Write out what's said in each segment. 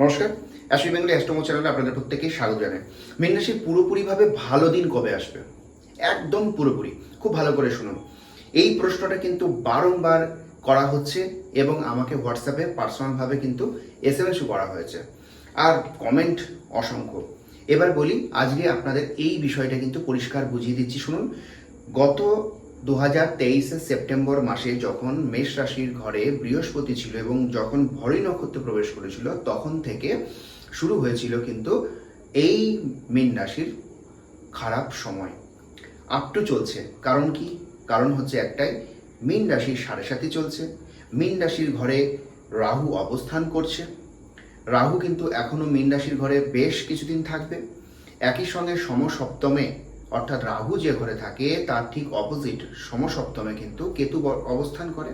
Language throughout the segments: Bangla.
নমস্কার অ্যাশ্রী বেঙ্গলি অ্যাস্ট্রোমো চ্যানেলে আপনাদের প্রত্যেকেই স্বাগত জানাই। মীন রাশি পুরোপুরিভাবে ভালো দিন কবে আসবে? একদম পুরোপুরি, খুব ভালো করে শুনুন। এই প্রশ্নটা কিন্তু বারংবার করা হচ্ছে এবং আমাকে হোয়াটসঅ্যাপে পার্সোনালভাবে কিন্তু এস এম এসও করা হয়েছে। আর কমেন্ট অসংখ্য। এবার বলি, আজকে আপনাদের এই বিষয়টা কিন্তু পরিষ্কার বুঝিয়ে দিচ্ছি। শুনুন, গত দু হাজার তেইশে সেপ্টেম্বর মাসে যখন মেষ রাশির ঘরে বৃহস্পতি ছিল এবং যখন ভরি নক্ষত্রে প্রবেশ করেছিল, তখন থেকে শুরু হয়েছিল কিন্তু এই মীন রাশির খারাপ সময়। আপ টু চলছে। কারণ কি? কারণ হচ্ছে একটাই, মীন রাশির সাড়ে সাথে চলছে। মীন রাশির ঘরে রাহু অবস্থান করছে। রাহু কিন্তু এখনও মীন রাশির ঘরে বেশ কিছুদিন থাকবে। একই সঙ্গে সমসপ্তমে অর্থাৎ রাহু যে ঘরে থাকে, তার ঠিক অপোজিট সমসপ্তমে কিন্তু কেতু অবস্থান করে।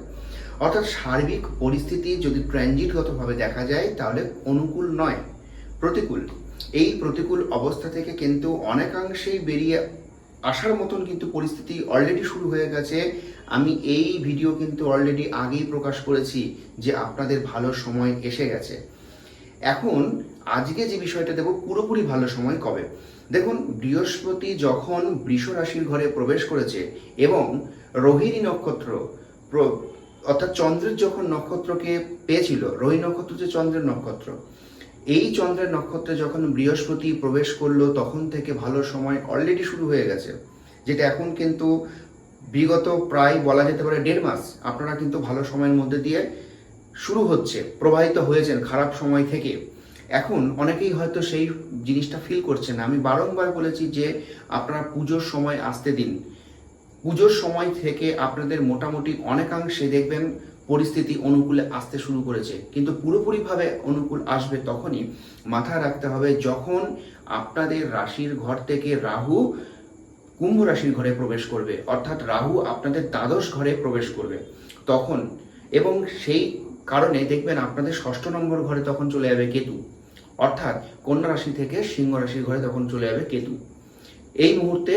অর্থাৎ সার্বিক পরিস্থিতি যদি ট্রানজিটগতভাবে দেখা যায়, তাহলে অনুকূল নয়, প্রতিকূল। এই প্রতিকূল অবস্থা থেকে কিন্তু অনেকাংশেই বেরিয়ে আসার মতন কিন্তু পরিস্থিতি অলরেডি শুরু হয়ে গেছে। আমি এই ভিডিও কিন্তু অলরেডি আগেই প্রকাশ করেছি যে আপনাদের ভালো সময় এসে গেছে। এখন আজকে যে বিষয়টা দেব, পুরোপুরি ভালো সময় কবে? দেখুন, বৃহস্পতি যখন বৃষ রাশির ঘরে প্রবেশ করেছে এবং রোহিণী নক্ষত্র অর্থাৎ চন্দ্রের যখন নক্ষত্রকে পেয়েছিল, রোহিণী নক্ষত্র যে চন্দ্রের নক্ষত্র, এই চন্দ্রের নক্ষত্রে যখন বৃহস্পতি প্রবেশ করল, তখন থেকে ভালো সময় অলরেডি শুরু হয়ে গেছে, যেটা এখন কিন্তু বিগত প্রায় বলা যেতে পারে দেড় মাস, আপনারা কিন্তু ভালো সময়ের মধ্যে দিয়ে শুরু হচ্ছে, প্রবাহিত হয়েছেন খারাপ সময় থেকে। এখন অনেকেই হয়তো সেই জিনিসটা ফিল করছেন না। আমি বারংবার বলেছি যে, আপনারা পুজোর সময় আসতে দিন। পুজোর সময় থেকে আপনাদের মোটামুটি অনেকাংশে দেখবেন পরিস্থিতি অনুকূলে আসতে শুরু করেছে। কিন্তু পুরোপুরিভাবে অনুকূল আসবে তখনই মাথায় রাখতে হবে যখন আপনাদের রাশির ঘর থেকে রাহু কুম্ভ রাশির ঘরে প্রবেশ করবে। অর্থাৎ রাহু আপনাদের দ্বাদশ ঘরে প্রবেশ করবে তখন। এবং সেই কারণে দেখবেন আপনাদের ষষ্ঠ নম্বর ঘরে তখন চলে যাবে কেতু। অর্থাৎ কন্যা রাশি থেকে সিংহ রাশির ঘরে তখন চলে যাবে কেতু। এই মুহূর্তে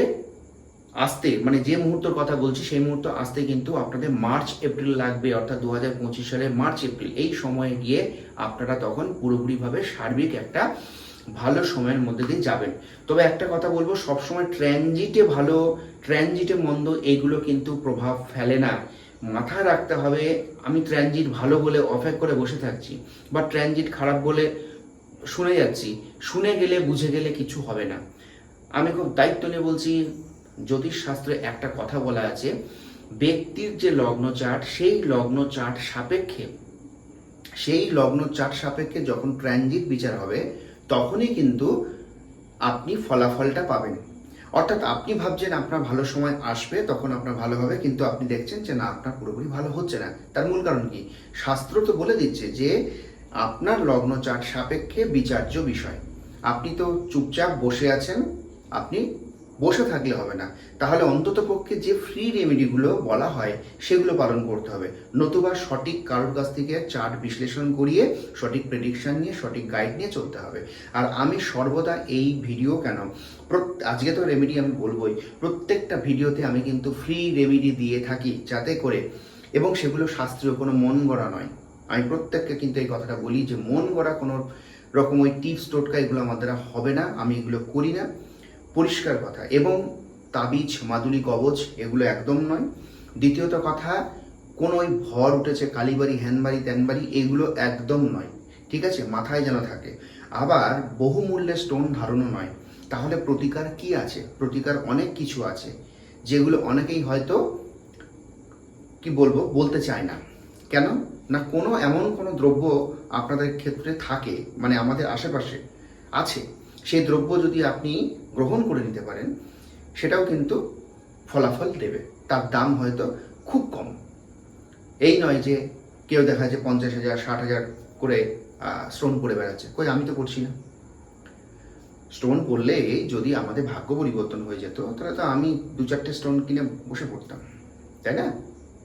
আসতে মানে যে মুহূর্তের কথা বলছি, সেই মুহূর্ত আসতে কিন্তু আপনাদের মার্চ, এপ্রিল লাগবে, অর্থাৎ দু হাজার পঁচিশ সালের মার্চ, এপ্রিল। এই সময়ে গিয়ে আপনারা তখন পুরোপুরিভাবে সার্বিক একটা ভালো সময়ের মধ্যে দিয়ে যাবেন। তবে একটা কথা বলব, সবসময় ট্রানজিটে ভালো ট্রানজিটে মন্দ এইগুলো কিন্তু প্রভাব ফেলে না। মাথায় রাখতে হবে, আমি ট্রানজিট ভালো বলে অপেক্ষা করে বসে থাকছি, বা ট্রানজিট খারাপ বলে শুনে যাচ্ছি। শুনে গেলে, বুঝে গেলে কিছু হবে না। আমি খুব দায়িত্ব নিয়ে বলছি জ্যোতিষ শাস্ত্রে একটা কথা বলা আছে, ব্যক্তির যে লগ্ন চার্ট সেই লগ্ন চার্ট সাপেক্ষে, সেই লগ্ন চার্ট সাপেক্ষে যখন ট্রানজিট বিচার হবে, তখনই কিন্তু আপনি ফলাফলটা পাবেন। অর্থাৎ আপনি ভাবছেন আপনার ভালো সময় আসবে, তখন আপনার ভালো হবে, কিন্তু আপনি দেখছেন যে না, আপনার পুরোপুরি ভালো হচ্ছে না। তার মূল কারণ কি? শাস্ত্র তো বলে দিচ্ছে যে আপনার লগ্ন চার্ট সাপেক্ষে বিচার্য বিষয়। আপনি তো চুপচাপ বসে আছেন, আপনি বসে থাকলে হবে না। তাহলে অন্তত পক্ষে যে ফ্রি রেমেডিগুলো বলা হয়, সেগুলো পালন করতে হবে। নতুবা সঠিক কারোর কাছ থেকে চার্ট বিশ্লেষণ করিয়ে, সঠিক প্রেডিকশন নিয়ে, সঠিক গাইড নিয়ে চলতে হবে। আর আমি সর্বদা এই ভিডিও কেন? আজকে তো রেমেডি আমি বলবোই। প্রত্যেকটা ভিডিওতে আমি কিন্তু ফ্রি রেমেডি দিয়ে থাকি যাতে করে, এবং সেগুলো শাস্ত্রীয় কোনো মন গড়া নয়। আমি প্রত্যেককে কিন্তু এই কথাটা বলি যে মন গড়া কোনো রকম ওই টিপস টোটকা এগুলো আমার দ্বারা হবে না, আমি এগুলো করি না। পরিষ্কার কথা। এবং তাবিজ, মাদুলি, কবচ এগুলো একদম নয়। দ্বিতীয়ত কথা, কোন ওই ভর উঠেছে কালীবাড়ি হ্যানবাড়ি ত্যানবাড়ি এগুলো একদম নয়। ঠিক আছে? মাথায় যেন থাকে। আবার বহুমূল্যের স্টোন ধারণও নয়। তাহলে প্রতিকার কি আছে? প্রতিকার অনেক কিছু আছে, যেগুলো অনেকেই হয়তো কি বলব, বলতে চায় না। কেন? না কোনো এমন কোনো দ্রব্য আপনাদের ক্ষেত্রে থাকে মানে আমাদের আশেপাশে আছে, সেই দ্রব্য যদি আপনি গ্রহণ করে নিতে পারেন, সেটাও কিন্তু ফলাফল দেবে। তার দাম হয়তো খুব কম। এই নয় যে কেউ দেখা যায় পঞ্চাশ হাজার, ষাট হাজার করে স্টোন করে বেড়াচ্ছে। কই, আমি তো করছি না। স্টোন পড়লে যদি আমাদের ভাগ্য পরিবর্তন হয়ে যেত, তাহলে তো আমি দু চারটে স্টোন কিনে বসে পড়তাম। তাই না?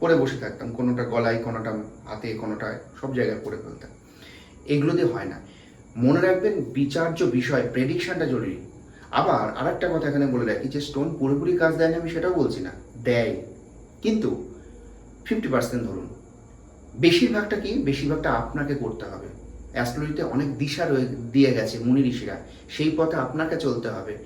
বসে থাকতাম, কোনোটা গলায়, কোনোটা হাতে, কোনোটা সব জায়গায় পরে ফেলতাম। এগুলো দিয়ে হয় না। মনে রাখবেন, বিচার্য বিষয় প্রেডিকশনটা জরুরি। আবার আরেকটা কথা এখানে বলে রাখি যে স্টোন পুরোপুরি কাজ দেয় না, আমি সেটাও বলছি না। দেয়। কিন্তু ফিফটি পার্সেন্ট ধরুন। বেশিরভাগটা কি? বেশিরভাগটা আপনাকে করতে হবে। অ্যাস্ট্রোলজিতে অনেক দিশা রয়ে, দিয়ে গেছে, মুনি ঋষিরা। সেই পথে আপনাকে চলতে হবে।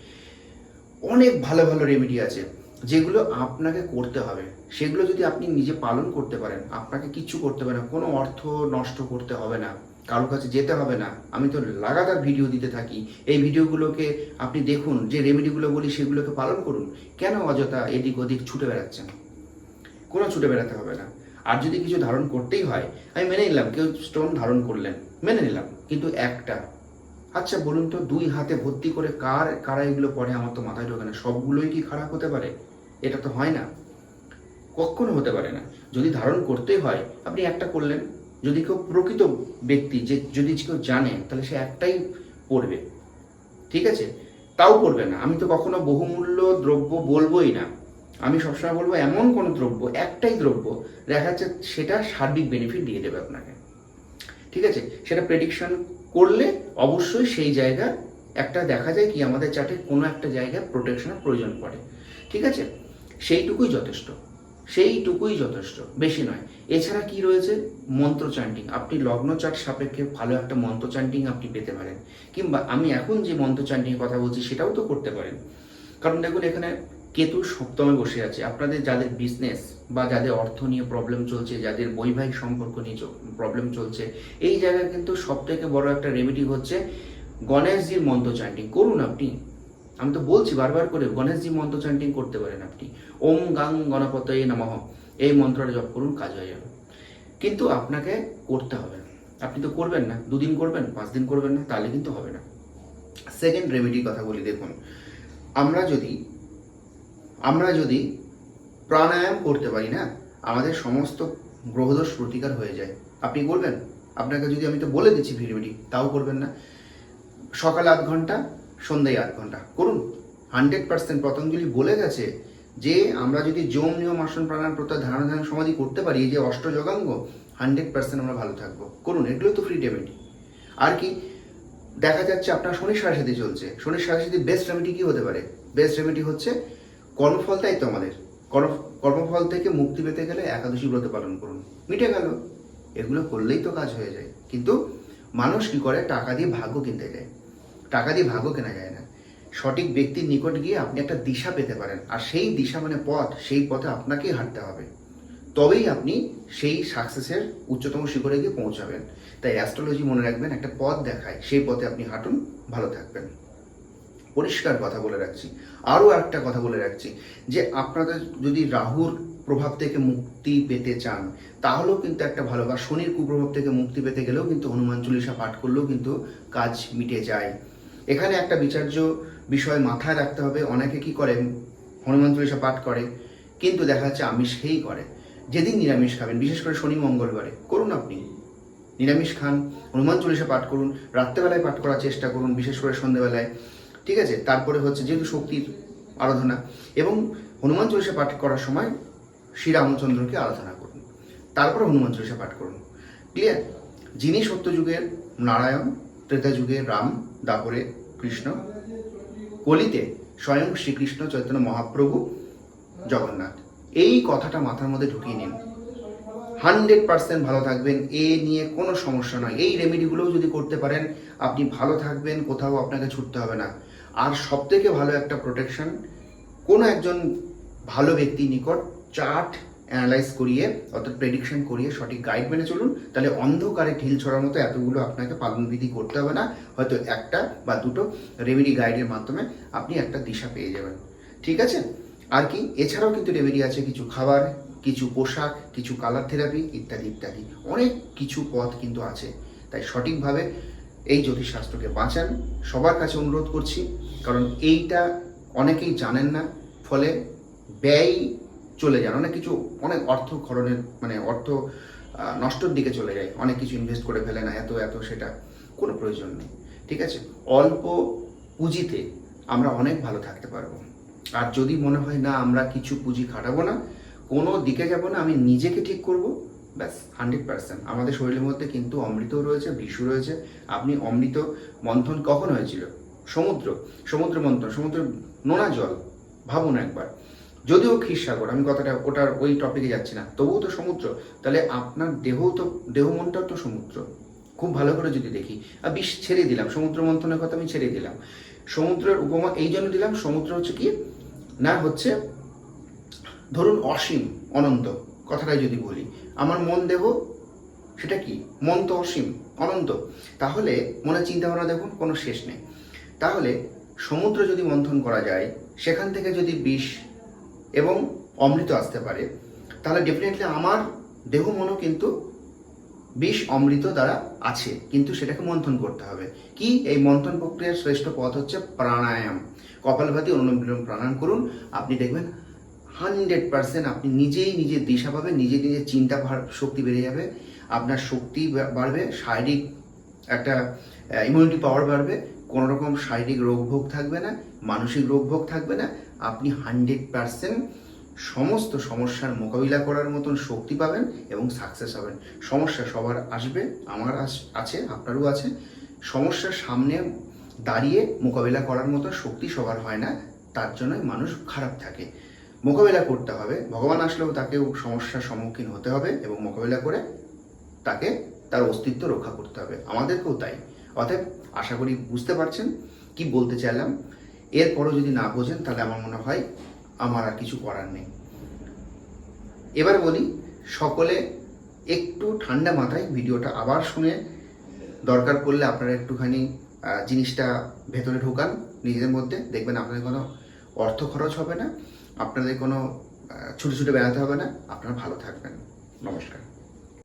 অনেক ভালো ভালো রেমেডি আছে। যেগুলো আপনাকে করতে হবে, সেগুলো যদি আপনি নিজে পালন করতে পারেন, আপনাকে কিচ্ছু করতে হবে না, কোনো অর্থ নষ্ট করতে হবে না কারোর কাছে যেতে হবে না। আমি তো লাগাতার ভিডিও দিতে থাকি, এই ভিডিওগুলোকে আপনি দেখুন, যে রেমেডিগুলো বলি সেগুলোকে পালন করুন। কেন অযথা এদিক ওদিক ছুটে বেড়াচ্ছেন? কোনো ছুটে বেড়াতে হবে না। আর যদি কিছু ধারণ করতেই হয়, আমি মেনে নিলাম, কেউ স্টোন ধারণ করলেন, মেনে নিলাম, কিন্তু একটা। আচ্ছা বলুন তো, দুই হাতে ভর্তি করে কার, কারা এগুলো পরে আমার তো মাথায় ঢোকে না, সবগুলোই কি খারাপ হতে পারে? এটা তো হয় না। কখনো হতে পারে না। যদি ধারণ করতেই হয়, আপনি একটা করলেন। যদি কেউ প্রকৃত ব্যক্তি যে যদি কেউ জানে, তাহলে সে একটাই পড়বে। ঠিক আছে? তাও পড়বে না। আমি তো কখনো বহুমূল্য দ্রব্য বলবোই না। আমি সবসময় বলব, এমন কোনো দ্রব্য, একটাই দ্রব্য, দেখা যাচ্ছে সেটা সার্বিক বেনিফিট দিয়ে দেবে আপনাকে। ঠিক আছে? সেটা প্রেডিকশন করলে অবশ্যই সেই জায়গা একটা দেখা যায় কি, আমাদের চাটে কোনো একটা জায়গায় প্রোটেকশনের প্রয়োজন পড়ে। ঠিক আছে? সেইটুকুই যথেষ্ট সেইটুকুই যথেষ্ট, বেশি নয়। এছাড়া কি রয়েছে? মন্ত্র চ্যান্টিং আপনি লগ্ন চার্ট সাপেক্ষে ভালো একটা মন্ত্র চ্যান্টিং আপনি পেতে পারেন। কিংবা আমি এখন যে মন্ত্র চ্যান্টিং কথা বলছি, সেটাও তো করতে পারেন। কারণ দেখুন, এখানে কেতু সপ্তমে বসে আছে। আপনাদের যাদের বিজনেস বা যাদের অর্থ নিয়ে প্রবলেম চলছে, যাদের বৈবাহিক সম্পর্ক নিয়ে প্রবলেম চলছে, এই জায়গায় কিন্তু সব থেকে বড় একটা রেমেডি হচ্ছে গণেশজির মন্ত্র চ্যান্টিং করুন আপনি। আমি তো বলছি বারবার করে, গণেশজি মন্ত্র চ্যান্টিং করতে পারেন আপনি। ওম গাং গণপতয়ে নমঃ। এই মন্ত্রটা জপ করুন, কাজ হয়ে যাবে। কিন্তু আপনাকে করতে হবে আপনি তো করবেন না, দুদিন করবেন পাঁচ দিন করবেন না, তাহলে কিন্তু হবে না। সেকেন্ড রেমেডির কথা বলি, দেখুন। আমরা যদি আমরা যদি প্রাণায়াম করতে পারি না, আমাদের সমস্ত গ্রহদোষ প্রতিকার হয়ে যায়। আপনি করবেন? আপনাকে যদি আমি তো বলে দিচ্ছি ভিডিওটি তাও করবেন না। সকাল আধ ঘণ্টা সন্ধ্যায় আধ ঘণ্টা। করুন। হান্ড্রেড পার্সেন্ট পতঞ্জলি বলে গেছে যে আমরা যদি যোম নিয়ম, আসন, প্রাণায়াম প্রত্যাহার ধারণা ধ্যান সমাধি করতে পারি, এই যে অষ্টযোগাঙ্গ হান্ড্রেড পার্সেন্ট আমরা ভালো থাকব। করুন, এগুলো তো ফ্রি রেমেডি আর কি, দেখা যাচ্ছে আপনার শনির সাড়ে সাথে চলছে। শনির সাড়ে সাথে বেস্ট রেমেডি কী হতে পারে? বেস্ট রেমেডি হচ্ছে কর্মফল তাই তো আমাদের। কর্ম, কর্মফল থেকে মুক্তি পেতে গেলে একাদশী ব্রত পালন করুন। মিটে গেল। এগুলো করলেই তো কাজ হয়ে যায়। কিন্তু মানুষ কি করে? টাকা দিয়ে ভাগ্য কিনতে যায়। টাকা দিয়ে ভাগ্য কেনা যায় না। সঠিক ব্যক্তির নিকট গিয়ে আপনি একটা দিশা পেতে পারেন, আর সেই দিশা মানে পথ, সেই পথে আপনাকেই হাঁটতে হবে। তবেই আপনি সেই সাকসেসের উচ্চতম শিখরে গিয়ে পৌঁছাবেন। তাই অ্যাস্ট্রোলজি মনে রাখবেন, একটা পথ দেখায়, সেই পথে আপনি হাঁটুন, ভালো থাকবেন। পরিষ্কার কথা বলে রাখছি। আরও একটা কথা বলে রাখছি, যে আপনাদের যদি রাহুর প্রভাব থেকে মুক্তি পেতে চান, তাহলেও কিন্তু একটা ভালো, বা শনির কুপ্রভাব থেকে মুক্তি পেতে গেলেও কিন্তু হনুমান চল্লিশা পাঠ করলেও কিন্তু কাজ মিটে যায়। এখানে একটা বিচার্য বিষয় মাথায় রাখতে হবে। অনেকে কি করে হনুমান চল্লিশা পাঠ করে, কিন্তু দেখা যাচ্ছে আমিষ খেয়েই করে। যেদিন নিরামিষ খাবেন, বিশেষ করে শনি, মঙ্গলবারে। করুন আপনি। নিরামিষ খান, হনুমান চল্লিশা পাঠ করুন, রাত্রেবেলায় পাঠ করার চেষ্টা করুন, বিশেষ করে সন্ধ্যেবেলায় ঠিক আছে? তারপরে হচ্ছে যেহেতু শক্তির আরাধনা, এবং হনুমান চল্লিশা পাঠ করার সময় শ্রীরামচন্দ্রকে আরাধনা করুন। তারপরে হনুমান চল্লিশা পাঠ করুন। ক্লিয়ার? যিনি সত্যযুগের নারায়ণ ত্রেতা যুগে রাম, দাপরে কৃষ্ণ। কলিতে স্বয়ং শ্রীকৃষ্ণ চৈতন্য মহাপ্রভু জগন্নাথ। এই কথাটা মাথার মধ্যে ঢুকিয়ে নিন। হান্ড্রেড পার্সেন্ট ভালো থাকবেন, এ নিয়ে কোনো সমস্যা নয়। এই রেমেডিগুলোও যদি করতে পারেন, আপনি ভালো থাকবেন, কোথাও আপনাকে ছুটতে হবে না। আর সব থেকে ভালো একটা প্রোটেকশন কোনো একজন ভালো ব্যক্তির নিকট চার্ট অ্যানালাইজ করিয়ে, অর্থাৎ প্রেডিকশন করিয়ে সঠিক গাইড মেনে চলুন। তাহলে অন্ধকারে ঢিল ছড়ার মতো এতগুলো আপনাকে পালনবিধি করতে হবে না। হয়তো একটা বা দুটো রেমেডি গাইডের মাধ্যমে আপনি একটা দিশা পেয়ে যাবেন। ঠিক আছে? আর কি? এছাড়াও কিন্তু রেমেডি আছে কিছু খাবার, কিছু পোশাক, কিছু কালার থেরাপি ইত্যাদি ইত্যাদি। অনেক কিছু পথ কিন্তু আছে। তাই সঠিকভাবে এই জ্যোতিষশাস্ত্রকে বাঁচান। সবার কাছে অনুরোধ করছি, কারণ এইটা অনেকেই জানেন না। ফলে ব্যয় চলে যান অনেক কিছু, অনেক অর্থ খরণের মানে অর্থ নষ্টর দিকে চলে যায়। অনেক কিছু ইনভেস্ট করে ফেলে না, এত এত, সেটা। কোনো প্রয়োজন নেই। ঠিক আছে? অল্প পুঁজিতে আমরা অনেক ভালো থাকতে পারব। আর যদি মনে হয়, না, আমরা কিছু পুঁজি খাটাবো না, কোনো দিকে যাব না, আমি নিজেকে ঠিক করব, ব্যাস, হান্ড্রেড পার্সেন্ট। আমাদের শরীরের মধ্যে কিন্তু অমৃতও রয়েছে বিষু রয়েছে। আপনি অমৃত মন্থন কখন হয়েছিল? সমুদ্র। সমুদ্র মন্থন সমুদ্র নোনা জল। ভাবুন একবার। যদিও ক্ষীরসাগর, আমি কথাটা ওটার ওই টপিকে যাচ্ছি না, তবুও তো সমুদ্র। তাহলে আপনার দেহও তো, দেহ মনটাও তো সমুদ্র। খুব ভালো করে যদি দেখি, আর বিষ ছেড়ে দিলাম, সমুদ্র মন্থনের কথা আমি ছেড়ে দিলাম। সমুদ্রের উপমা এই জন্য দিলাম, সমুদ্র হচ্ছে কি? না, হচ্ছে ধরুন অসীম, অনন্ত, কথাটাই যদি বলি, আমার মন দেহ সেটা কি? মন তো অসীম, অনন্ত। তাহলে মনে চিন্তা ভাবনা দেখুন, কোনো শেষ নেই। তাহলে সমুদ্র যদি মন্থন করা যায়, সেখান থেকে যদি বিষ এবং অমৃত আসতে পারে, তাহলে ডেফিনেটলি আমার দেহ মনও কিন্তু বিষ অমৃত দ্বারা আছে, কিন্তু সেটাকে মন্থন করতে হবে। কি? এই মন্থন প্রক্রিয়ার শ্রেষ্ঠ পথ হচ্ছে প্রাণায়াম। কপালভাতি অনুলোম বিলোম প্রাণায়াম করুন। আপনি দেখবেন হান্ড্রেড পার্সেন্ট আপনি নিজেই নিজের দিশা পাবেন নিজে নিজের চিন্তা শক্তি বেড়ে যাবে, আপনার শক্তি বাড়বে, শারীরিক একটা ইমিউনিটি পাওয়ার বাড়বে কোনো রকম শারীরিক রোগভোগ থাকবে না, মানসিক রোগভোগ থাকবে না আপনি হান্ড্রেড পার্সেন্ট সমস্ত সমস্যার মোকাবিলা করার মতন শক্তি পাবেন এবং সাকসেস হবেন। সমস্যা সবার আসবে, আমার আছে, আপনারও আছে। সমস্যার সামনে দাঁড়িয়ে মোকাবিলা করার মতো শক্তি সবার হয় না, তার জন্যই মানুষ খারাপ থাকে। মোকাবিলা করতে হবে, ভগবান আসলেও তাকেও সমস্যার সম্মুখীন হতে হবে এবং মোকাবিলা করে তাকে তার অস্তিত্ব রক্ষা করতে হবে। আমাদেরকেও তাই। অতএব আশা করি বুঝতে পারছেন। কি বলতে চাইলাম? এরপরও যদি না বোঝেন, তাহলে আমার মনে হয় আমার আর কিছু করার নেই। এবার বলি, সকলে একটু ঠান্ডা মাথায় ভিডিওটা আবার শুনে দরকার পড়লে আপনারা একটুখানি জিনিসটা ভেতরে ঢোকান, নিজেদের মধ্যে। দেখবেন আপনাদের কোনো অর্থ খরচ হবে না, আপনাদের কোনো ছুটে ছুটে বেড়াতে হবে না। আপনারা ভালো থাকবেন। নমস্কার।